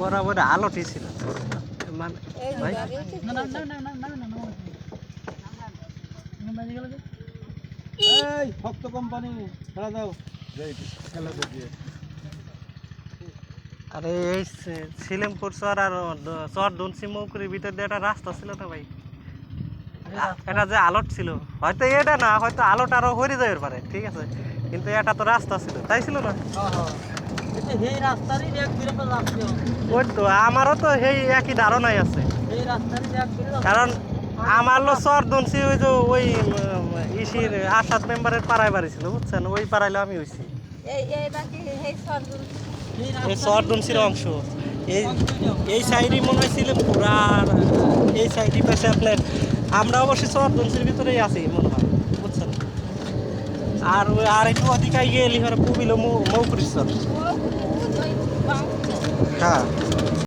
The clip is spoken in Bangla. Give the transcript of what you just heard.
বরাবর আলো ঠিক ভক্ত আরে এই সিলেমপুর চর আর চর দুনসি মৌকুরির ভিতর দিয়ে একটা রাস্তা ছিল না ভাই এটা যে আলট ছিল হয়তো এটা না হয়তো আলট আরও হয়ে যাবে পারে ঠিক আছে কিন্তু এটা তো রাস্তা ছিল তাই ছিল না? ওই তো আমারও তো সেই একই ধারণাই আছে। কারণ আমার লো চর দুনসি ওই যে ওই ইসির আসাদ মেম্বারের পাড়ায় বাড়ি ছিল বুঝছেন? ওই পাড়াইলে আমি হইছি। এই চর দুনসির অংশ। এই এই সাইডই মনে হয়েছিল পুরা এই সাইডই পাশে আপনার আমরা অবশ্যই চর দুনসির ভিতরেই আছি মনে হয়। আর আর একটু অধিকায় গেলি হলে পুবিল মৌ করিস হ্যাঁ।